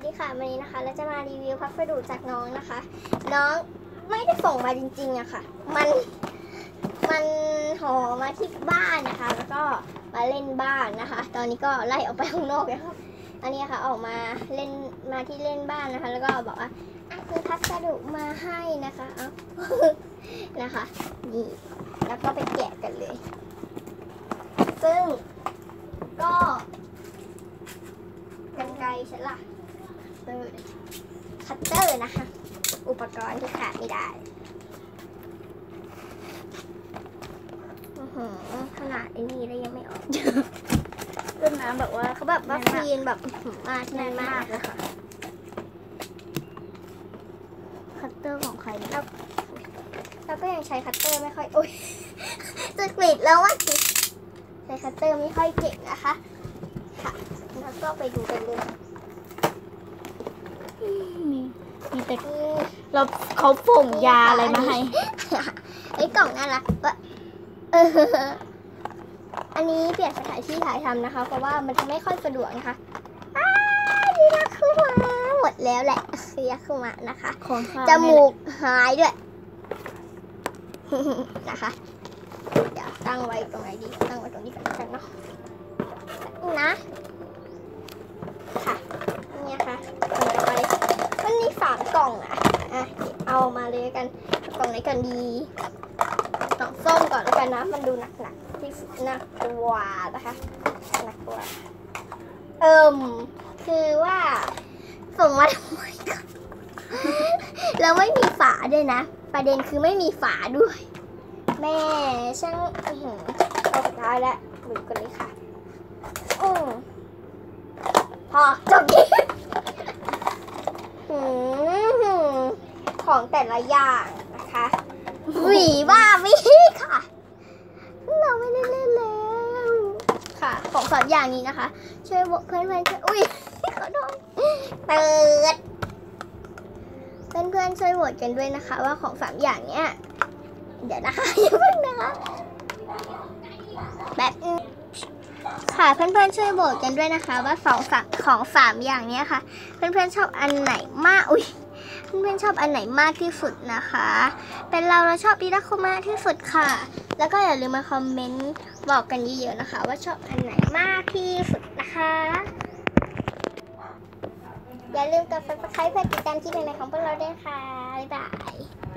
สดีค่ะวันนี้นะคะ เราจะมารีวิวพัสดุจากน้องนะคะ น้องไม่ได้ส่งมาจริงๆอะค่ะ มันมันห่อมาที่บ้านนะคะ แล้วก็มาเล่นบ้านนะคะ ตอนนี้ก็ไล่ออกไปข้างนอกแล้วอันนี้ค่ะออกมาเล่นมาที่เล่นบ้านนะคะ แล้วก็บอกว่าอะมีพัสดุมาให้นะคะเอานะคะนี่แล้วก็ไปแกะกันเลย ซึ่งก็กันไกรฉันล่ะ เออคัตเตอร์นะคะ อุปกรณ์ที่ขาดไม่ได้อื้อหือขนาดไอ้นี่แล้วยังไม่ออกเรื่องน้ำแบบว่าเขาแบบว่าคลีนแบบอื้อหือมากแน่นมากเลยค่ะคัตเตอร์ของใครเนี่ยแล้วก็ยังใช้คัตเตอร์ไม่ค่อยโอ๊ยจะกรีดแล้วว่าสิใช้คัตเตอร์ไม่ค่อยเก่งนะคะค่ะแล้วก็ไปดูกันเลย มีมีแต่นี่เราเขาฝงยาอะไรมาให้ไอ้ยกล่องน่ารักปะเอออันนี้เปลี่ยนสถานที่ถ่ายทำนะคะ เพราะว่ามันจะไม่ค่อยสะดวกนะคะอ้าวดีนะคือมาหมดแล้วแหละคือยาคุมะนะคะของข้าจมูกหายด้วยนะคะเดี๋ยวตั้งไว้ตรงไหนดีตั้งไว้ตรงนี้ก่อนแล้วกันเนาะนะค่ะ เนี่ยค่ะกล่องต่อไปมันมีสามกล่องอะอะ เลยกันกล่องไหนกันดีกล่องส้มก่อนแล้วกันนะ มันดูหนักๆที่หนักกว่านะคะหนักกว่าเอิมคือว่าส่งมาทำไมก่อนแล้วไม่มีฝาด้วยนะ ประเด็นคือไม่มีฝาด้วย แม่ช่างหือเอาสุดท้ายแล้วดูกันเลยค่ะอืมพอจบคลิปอืม ของแต่ละอย่างนะคะหวีว่าวิค่ะ เราไม่ได้เล่นแล้วค่ะ ของสามอย่างนี้นะคะ ช่วยบอกเพื่อนๆช่วยอุ้ยขอโทษเปิดเพื่อนๆช่วยโหวตกันด้วยนะคะ ว่าของสามอย่างเนี้ยเดี๋ยวนะคะอย่าเพิ่งนะคะแบบนึง ค่ะ เพื่อนๆช่วยโหวตกันด้วยนะคะ ว่าสองสามของสามอย่างเนี้ยค่ะ เพื่อนๆชอบอันไหนมากอุ้ยเพื่อนๆชอบอันไหนมากที่สุดนะคะ เป็นเราเราชอบดีดักคุมะที่สุดค่ะ แล้วก็อย่าลืมมาคอมเมนต์บอกกันเยอะๆนะคะ ว่าชอบอันไหนมากที่สุดนะคะ อย่าลืมกด subscribe เพื่อติดตามคลิปใหม่ๆของพวกเราด้วยค่ะบ๊ายบาย